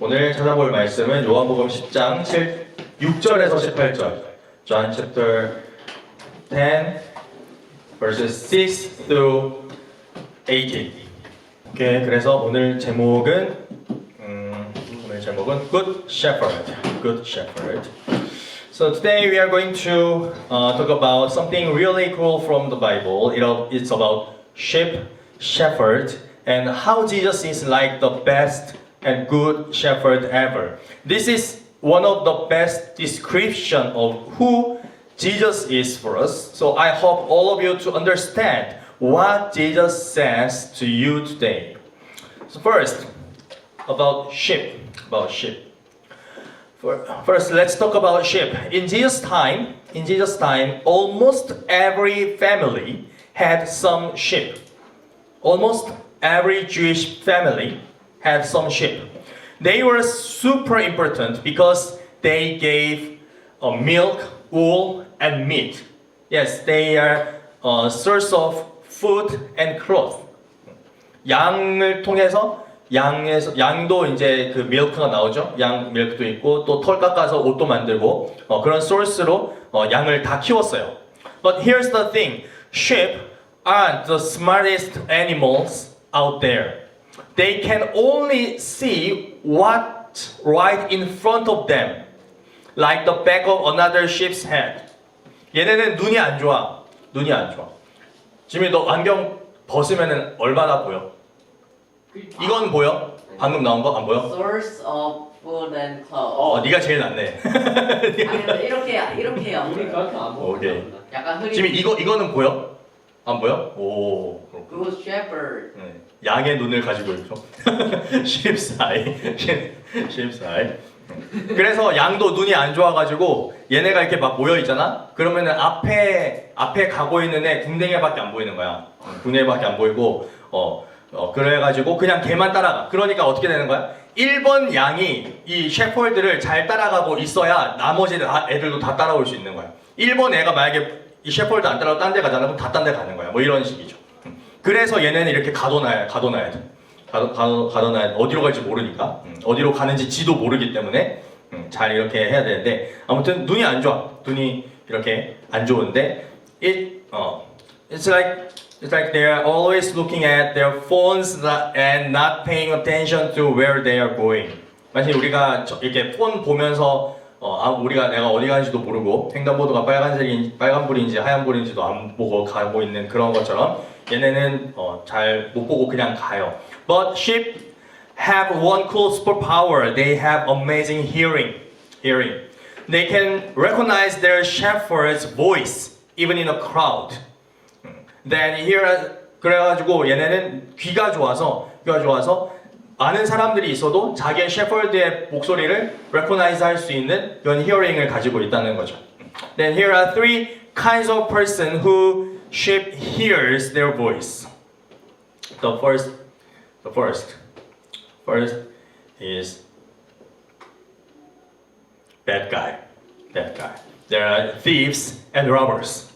오늘 찾아볼 말씀은 요한복음 10장 7, 6절에서 18절. John chapter 10 verses 6 through 18. 오케이, 그래서 오늘 제목은 음, 오늘 제목은 Good Shepherd. Good Shepherd. So today we are going to uh, talk about something really cool from the Bible. It, it's about sheep, shepherd, and how Jesus is like the best and good shepherd ever. This is one of the best description of who Jesus is for us. So I hope all of you to understand what Jesus says to you today. So first, about sheep, about sheep. First, let's talk about sheep. In Jesus' time, in Jesus' time, almost every family had some sheep. Almost every Jewish family had some sheep. They were super important because they gave uh, milk, wool, and meat. Yes, they are a source of food and cloth. 양을 통해서 양에서 양도 이제 그 밀크가 나오죠. 양 밀크도 있고 또 털 깎아서 옷도 만들고 어, 그런 소스로 어, 양을 다 키웠어요. But here's the thing: sheep aren't the smartest animals out there. They can only see what right in front of them, like the back of another sheep's head. 얘네는 눈이 안 좋아. 눈이 안 좋아. 지민이 너 안경 벗으면은 얼마나 보여? 이건 보여? 방금 나온 거 안 보여? Source of food and clothes. 어, 네가 제일 낫네. 아니 근데 이렇게 이렇게요. 우리가 안 보고 오케이. 약간 흐리. 지민 이거 이거는 보여? 안 보여? 오. 그렇구나. Good shepherd. 네. 양의 눈을 가지고 있죠. sheep's eye. sheep's eye. 그래서 양도 눈이 안 좋아가지고 얘네가 이렇게 막 모여 있잖아. 그러면은 앞에 앞에 가고 있는 애 궁뎅이밖에 안 보이는 거야. 궁뎅이밖에 안 보이고 어, 어 그래가지고 그냥 걔만 따라가. 그러니까 어떻게 되는 거야? 1번 양이 이 셰퍼드를 잘 따라가고 있어야 나머지 다- 애들도 다 따라올 수 있는 거야. 1번 애가 만약에 이 셰퍼드 안 따라고 딴 데 가잖아. 그럼 다 딴 데 가는 거야. 뭐 이런 식이죠. 그래서 얘네는 이렇게 가둬놔야 가둬놔야 돼. 가둬, 가둬, 가둬놔야 돼. 어디로 갈지 모르니까 음, 어디로 가는지 지도 모르기 때문에 음, 잘 이렇게 해야 되는데 아무튼 눈이 안 좋아. 눈이 이렇게 안 좋은데 it 어 it's like it's like they are always looking at their phones and not paying attention to where they are going. 마치 우리가 저- 이렇게 폰 보면서 어, 아, 우리가 내가 어디 가는지도 모르고 횡단보도가 빨간색인 빨간불인지 하얀불인지도 안 보고 가고 있는 그런 것처럼 얘네는 어, 잘 못 보고 그냥 가요. But sheep have one cool superpower. They have amazing hearing. Hearing. They can recognize their shepherd's voice even in a crowd. Then here 그래가지고 얘네는 귀가 좋아서 귀가 좋아서 아는 사람들이 있어도 자기의 셰퍼드의 목소리를 recognize 할 수 있는 그런 hearing을 가지고 있다는 거죠. Then here are three kinds of person who sheep hears their voice. The first, the first, first is bad guy. Bad guy. There are thieves and robbers.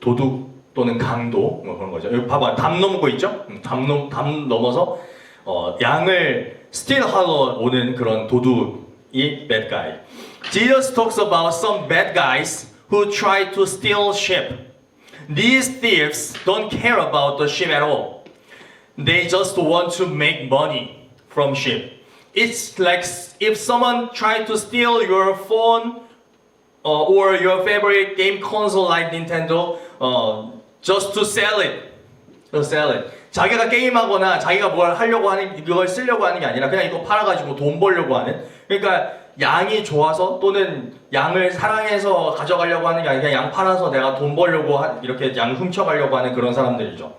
도둑 또는 강도 뭐 그런 거죠. 여기 봐봐 담 넘고 있죠? 음, 담, 넘, 담 넘어서 어, 양을 스틸하러 오는 그런 도둑이 bad guy. Jesus talks about some bad guys who try to steal sheep. These thieves don't care about the sheep at all. They just want to make money from sheep. It's like if someone tried to steal your phone uh, or your favorite game console like Nintendo uh, just to sell it. Sell it. 자기가 게임하거나 자기가 뭘 하려고 하는 이걸 쓰려고 하는 게 아니라 그냥 이거 팔아가지고 돈 벌려고 하는. 그러니까 양이 좋아서 또는 양을 사랑해서 가져가려고 하는 게 아니라 양 팔아서 내가 돈 벌려고 하, 이렇게 양 훔쳐가려고 하는 그런 사람들이죠.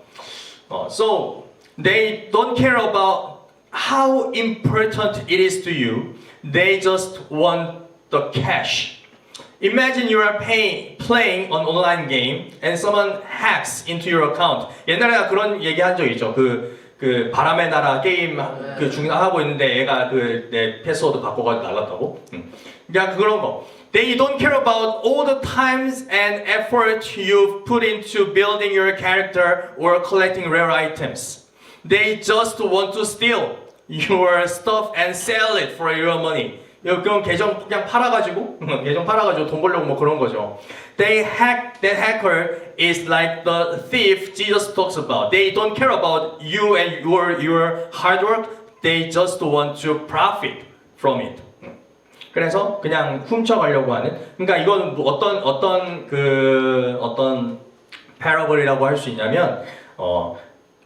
어, so they don't care about how important it is to you. They just want the cash. Imagine you are pay, playing an online game and someone hacks into your account. 옛날에 그런 얘기 한 적 있죠. 그, 그 바람의 나라 게임 그 중 하고 있는데 얘가 그 내 패스워드 바꿔가지고 날랐다고. 음. 그냥 그런 거. They don't care about all the times and effort you've put into building your character or collecting rare items. They just want to steal your stuff and sell it for your money. 그럼 계정 그냥 팔아가지고 계정 팔아가지고 돈 벌려고 뭐 그런 거죠. They hack that hacker is like the thief Jesus talks about. They don't care about you and your your hard work. They just want to profit from it. 그래서 그냥 훔쳐가려고 하는. 그러니까 이거는 뭐 어떤 어떤 그 어떤 패러블이라고 할 수 있냐면 어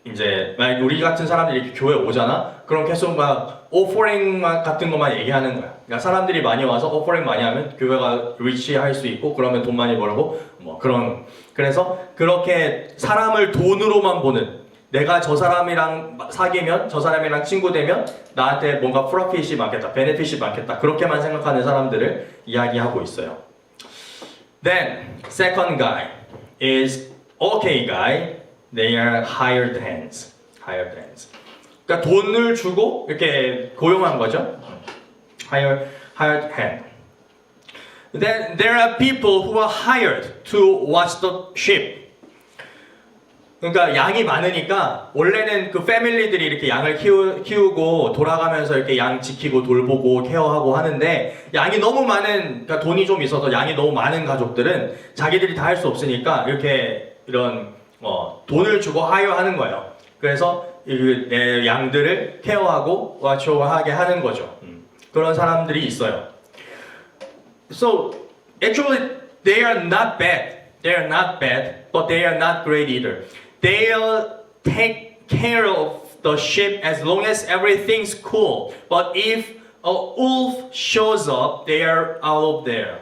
이제 만약 우리 같은 사람들이 이렇게 교회 오잖아. 그럼 계속 막 오퍼링 같은 것만 얘기하는 거야. 그러니까 사람들이 많이 와서 오퍼링 많이 하면 교회가 리치할 수 있고 그러면 돈 많이 벌고 뭐 그런 그래서 그렇게 사람을 돈으로만 보는 내가 저 사람이랑 사귀면 저 사람이랑 친구 되면 나한테 뭔가 프로핏이 많겠다, 베네핏이 많겠다 그렇게만 생각하는 사람들을 이야기하고 있어요. Then second guy is okay guy. They are hired hands. hired hands. 그러니까 돈을 주고 이렇게 고용한 거죠. Hired hired hand. Then there are people who are hired to watch the sheep. 그러니까 양이 많으니까 원래는 그 패밀리들이 이렇게 양을 키우, 키우고 돌아가면서 이렇게 양 지키고 돌보고 케어하고 하는데 양이 너무 많은 그러니까 돈이 좀 있어서 양이 너무 많은 가족들은 자기들이 다 할 수 없으니까 이렇게 이런 어, 돈을 주고 하여하는 거예요. 그래서 이- 내 양들을 케어하고 와초하게 하는 거죠. 음. 그런 사람들이 있어요. So actually they are not bad. They are not bad, but they are not great either. They'll take care of the sheep as long as everything's cool. But if a wolf shows up, they are out of there.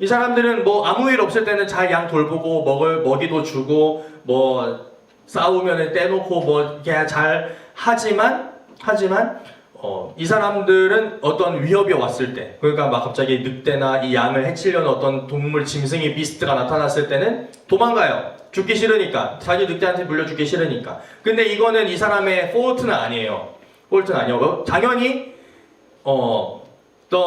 이 사람들은 뭐 아무 일 없을 때는 잘 양 돌보고 먹을 먹이도 주고 뭐 싸우면은 떼놓고 뭐 이렇게 잘 하지만 하지만 어, 이 사람들은 어떤 위협이 왔을 때 그러니까 막 갑자기 늑대나 이 양을 해치려는 어떤 동물 짐승의 비스트가 나타났을 때는 도망가요. 죽기 싫으니까 자기 늑대한테 물려 죽기 싫으니까. 근데 이거는 이 사람의 폴트는 아니에요. 폴트는 아니고 당연히 어 the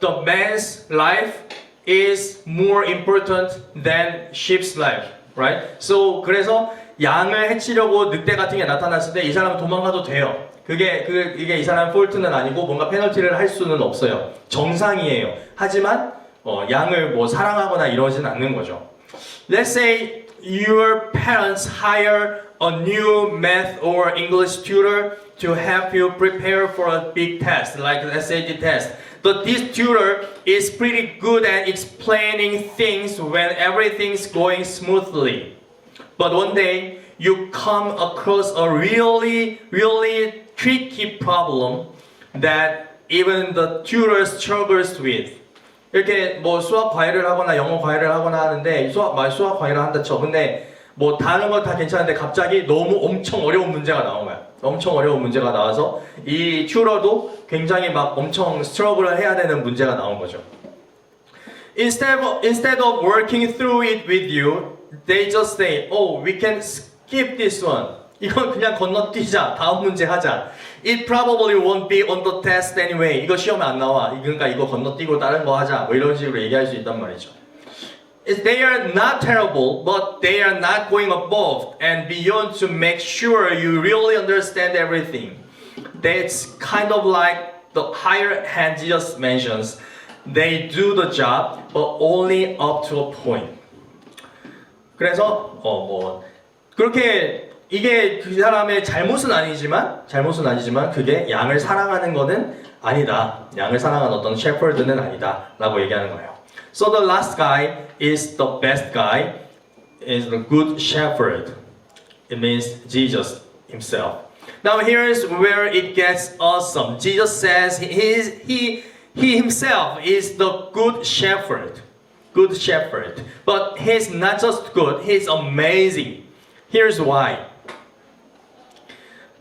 the man's life is more important than sheep's life, right? So 그래서 양을 해치려고 늑대 같은 게 나타났을 때 이 사람은 도망가도 돼요. 그게 그 이게 이 사람 폴트는 아니고 뭔가 페널티를 할 수는 없어요. 정상이에요. 하지만 어, 양을 뭐 사랑하거나 이러진 않는 거죠. Let's say your parents hire a new math or English tutor to help you prepare for a big test, like the SAT test. But this tutor is pretty good at explaining things when everything's going smoothly. But one day you come across a really, really tricky problem that even the tutor struggles with. 이렇게 뭐 수학 과외를 하거나 영어 과외를 하거나 하는데 수학 말 수학 과외를 한다 쳐. 근데 뭐 다른 건 다 괜찮은데 갑자기 너무 엄청 어려운 문제가 나온 거야. 엄청 어려운 문제가 나와서 이 튜러도 굉장히 막 엄청 스트러글을 해야 되는 문제가 나온 거죠. Instead of, instead of working through it with you, they just say, oh, we can skip this one. 이건 그냥 건너뛰자. 다음 문제 하자. It probably won't be on the test anyway. 이거 시험에 안 나와. 그러니까 이거 건너뛰고 다른 거 하자. 뭐 이런 식으로 얘기할 수 있단 말이죠. It's- They are not terrible, but they are not going above and beyond to make sure you really understand everything. That's kind of like the higher hand Jesus mentions. They do the job, but only up to a point. 그래서 어 뭐 그렇게 이게 그 사람의 잘못은 아니지만 잘못은 아니지만 그게 양을 사랑하는 거는 아니다. 양을 사랑하는 어떤 셰퍼드는 아니다라고 얘기하는 거예요. So the last guy is the best guy, is the good shepherd. It means Jesus himself. Now here's where it gets awesome. Jesus says he is he he himself is the good shepherd. Good shepherd. But he's not just good, he's amazing. Here's why.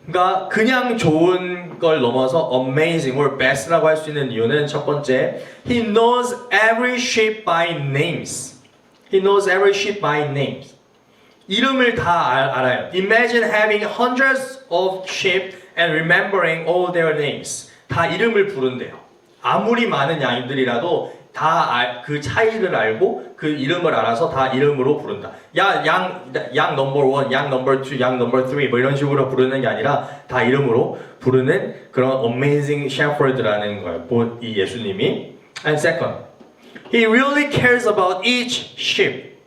그러니까 그냥 좋은 걸 넘어서 amazing or best라고 할 수 있는 이유는 첫 번째, he knows every sheep by names. He knows every sheep by names. 이름을 다 알, 알아요. Imagine having hundreds of sheep and remembering all their names. 다 이름을 부른대요. 아무리 많은 양들이라도 다 그 차이를 알고 그 이름을 알아서 다 이름으로 부른다. 야, 양, 양 넘버 원, 양 넘버 투, 양 넘버 쓰리 뭐 이런 식으로 부르는 게 아니라 다 이름으로 부르는 그런 amazing shepherd라는 거예요. 보- 이 예수님이. And second, he really cares about each sheep.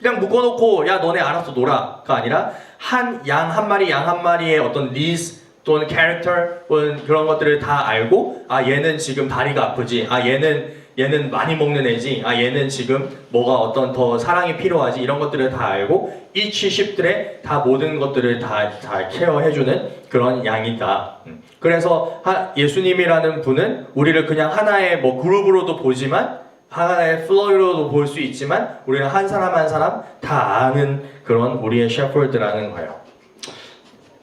그냥 묶어놓고 야 너네 알아서 놀아가 아니라 한 양 한 마리 양 한 마리의 어떤 니즈 또는 캐릭터 또는 그런 것들을 다 알고 아 얘는 지금 다리가 아프지 아 얘는 얘는 많이 먹는 애지 아 얘는 지금 뭐가 어떤 더 사랑이 필요하지 이런 것들을 다 알고 each sheep들의 다 모든 것들을 다 잘 케어해주는 그런 양이다. 음. 그래서 하- 예수님이라는 분은 우리를 그냥 하나의 뭐 그룹으로도 보지만 하나의 플로이로도 볼 수 있지만 우리는 한 사람 한 사람 다 아는 그런 우리의 셰퍼드라는 거예요.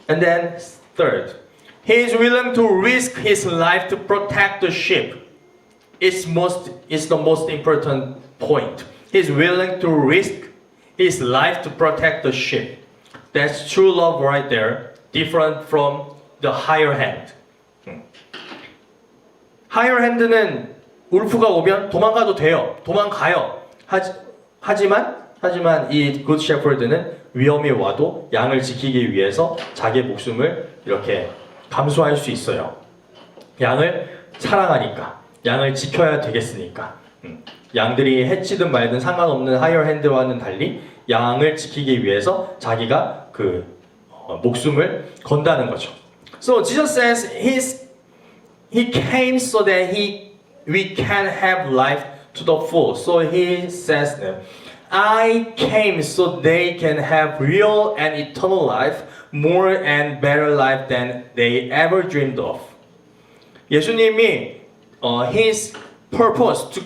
And then third, he is willing to risk his life to protect the sheep. It's most it's the most important point. He's willing to risk his life to protect the sheep. That's true love right there, different from the higher hand. 하이어 핸드는 울프가 오면 도망가도 돼요. 도망가요. 하지, 하지만 하지만 이굿 셰퍼드는 위험이 와도 양을 지키기 위해서 자기 목숨을 이렇게 감수할 수 있어요. 양을 사랑하니까 양을 지켜야 되겠으니까 음. 양들이 해치든 말든 상관없는 하이어 핸드와는 달리 양을 지키기 위해서 자기가 그 어, 목숨을 건다는 거죠. So Jesus says his He came so that he we can have life to the full. So he says them, I came so they can have real and eternal life, more and better life than they ever dreamed of. 예수님이 어, his purpose to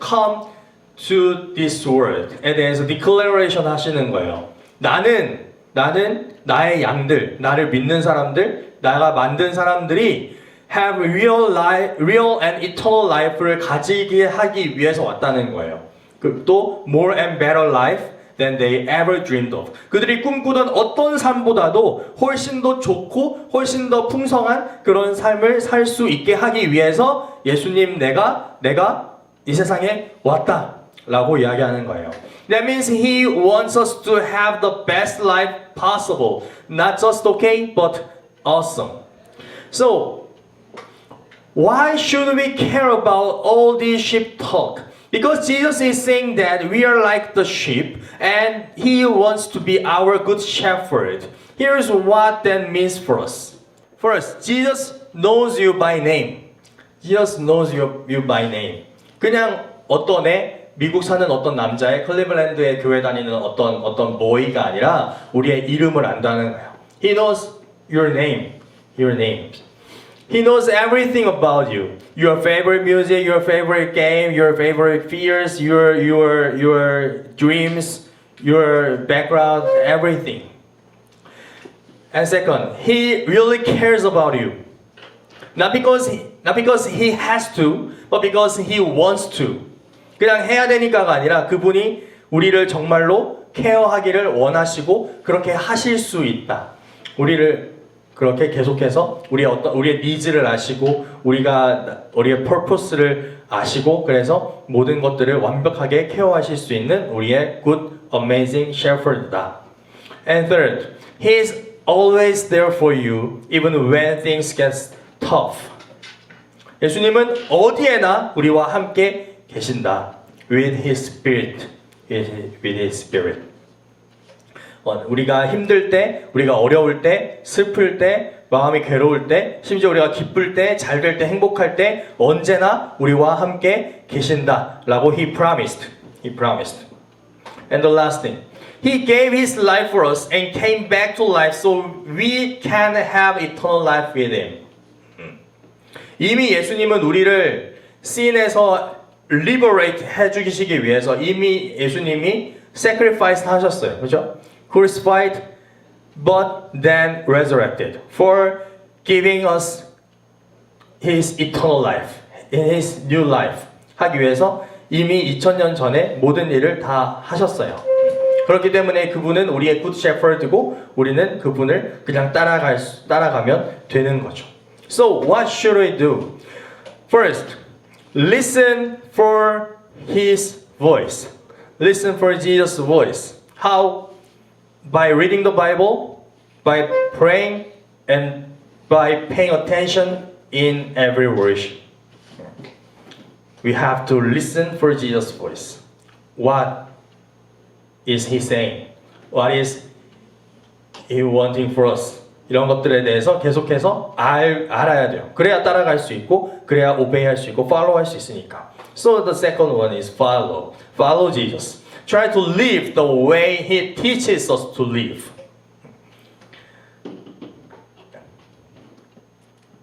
come to this world에 대해서 declaration 하시는 거예요. 나는 나는 나의 양들, 나를 믿는 사람들, 나가 만든 사람들이 have real life, real and eternal life를 가지게 하기 위해서 왔다는 거예요. 그또 more and better life than they ever dreamed of. 그들이 꿈꾸던 어떤 삶보다도 훨씬 더 좋고 훨씬 더 풍성한 그런 삶을 살 수 있게 하기 위해서 예수님 내가 내가 이 세상에 왔다 라고 이야기하는 거예요. That means he wants us to have the best life possible. Not just okay, but awesome. So why should we care about all these sheep talk? Because Jesus is saying that we are like the sheep and he wants to be our good shepherd. Here's what that means for us. First, Jesus knows you by name. Jesus knows you, you by name. 그냥 어떤 애 미국 사는 어떤 남자의 클리블랜드에 교회 다니는 어떤 어떤 보이가 아니라 우리의 이름을 안다는 거예요. He knows your name, your names. He knows everything about you. Your favorite music, your favorite game, your favorite fears, your your your dreams, your background, everything. And second, he really cares about you. Not because he, not because he has to, but because he wants to. 그냥 해야 되니까가 아니라 그분이 우리를 정말로 케어하기를 원하시고 그렇게 하실 수 있다. 우리를 그렇게 계속해서 우리의 어떤 우리의 니즈를 아시고 우리가 우리의 purpose를 아시고 그래서 모든 것들을 완벽하게 케어하실 수 있는 우리의 good amazing shepherd다. And third, he is always there for you even when things get tough. 예수님은 어디에나 우리와 함께 계신다. With His Spirit, with His Spirit. 어, 우리가 힘들 때, 우리가 어려울 때, 슬플 때, 마음이 괴로울 때, 심지어 우리가 기쁠 때, 잘 될 때, 행복할 때, 언제나 우리와 함께 계신다라고 He promised. He promised. And the last thing, He gave His life for us and came back to life so we can have eternal life with Him. 이미 예수님은 우리를 씬에서 liberate 해 주시기 위해서 이미 예수님이 sacrifice 하셨어요. 그죠? Crucified, but then resurrected for giving us His eternal life, His new life 하기 위해서 이미 2000년 전에 모든 일을 다 하셨어요. 그렇기 때문에 그분은 우리의 굿 셰퍼드고 우리는 그분을 그냥 따라갈 수- 따라가면 되는 거죠. So what should we do? First, listen for his voice. Listen for Jesus' voice. How? By reading the Bible, by praying and by paying attention in every worship. We have to listen for Jesus' voice. What is he saying? What is he wanting for us? 이런 것들에 대해서 계속해서 알, 알아야 돼요. 그래야 따라갈 수 있고, 그래야 obey 할 수 있고, follow 할 수 있으니까. So the second one is follow. Follow Jesus. Try to live the way he teaches us to live.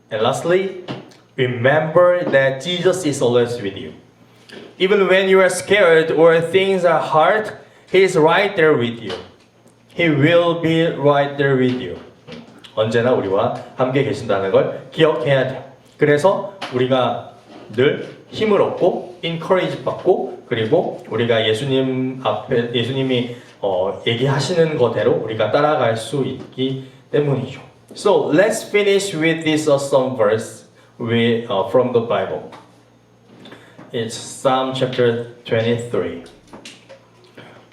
And lastly, remember that Jesus is always with you. Even when you are scared or things are hard, He is right there with you. He will be right there with you. 언제나 우리와 함께 계신다는 걸 기억해야 돼요. 그래서 우리가 늘 힘을 얻고 encourage 받고 그리고 우리가 예수님 앞에 예수님이 어, 얘기하시는 거대로 우리가 따라갈 수 있기 때문이죠. So let's finish with this awesome verse with, uh, from the Bible. It's Psalm chapter 23.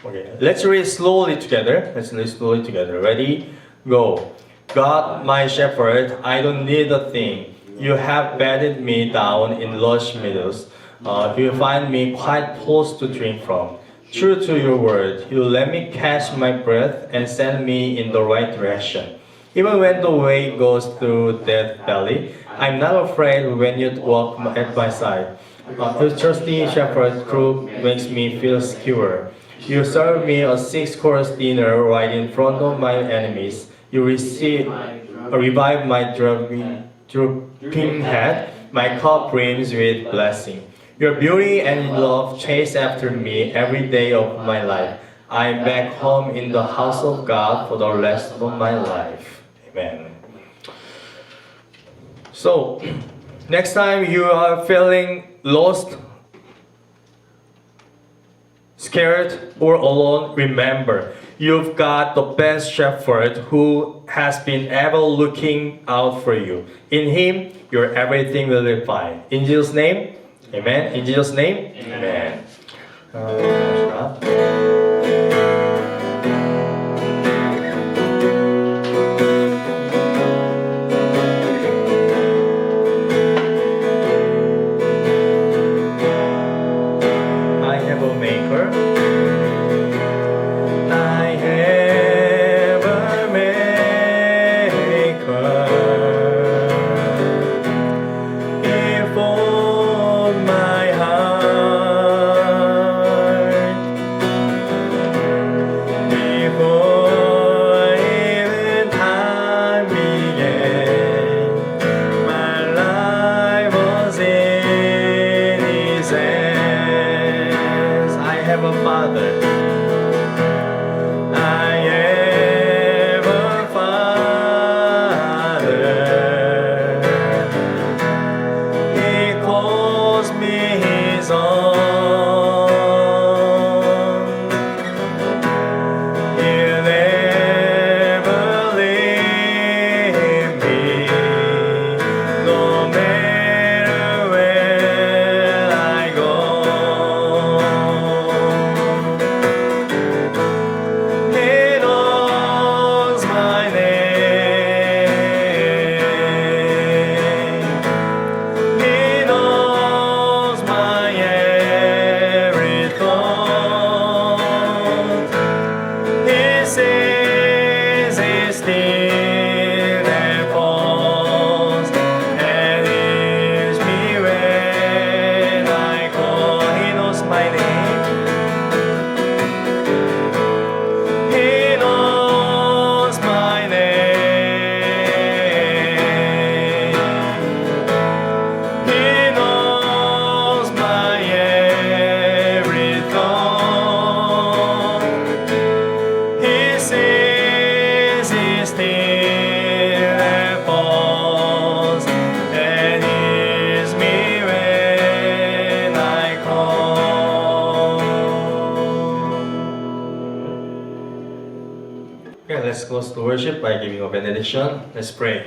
Okay, let's read slowly together. Let's read slowly together. Ready? Go. God, my shepherd, I don't need a thing. You have bedded me down in lush meadows. Uh, you find me quite close to drink from. True to your word, you let me catch my breath and send me in the right direction. Even when the way goes through death valley, I'm not afraid when you walk at my side. Uh, your trusty shepherd crew makes me feel secure. You serve me a six-course dinner right in front of my enemies. You receive, uh, revive my drooping head. My cup brims with blessing. Your beauty and love chase after me every day of my life. I'm back home in the house of God for the rest of my life. Amen. So, next time you are feeling lost, scared, or alone, remember you've got the best shepherd who has been ever looking out for you. In him, your everything will be fine. In Jesus' name, amen. In Jesus' name, amen. 어, 자. Uh, Let's pray.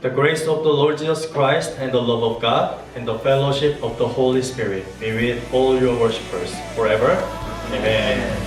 The grace of the Lord Jesus Christ and the love of God and the fellowship of the Holy Spirit be with all your worshippers forever. Amen.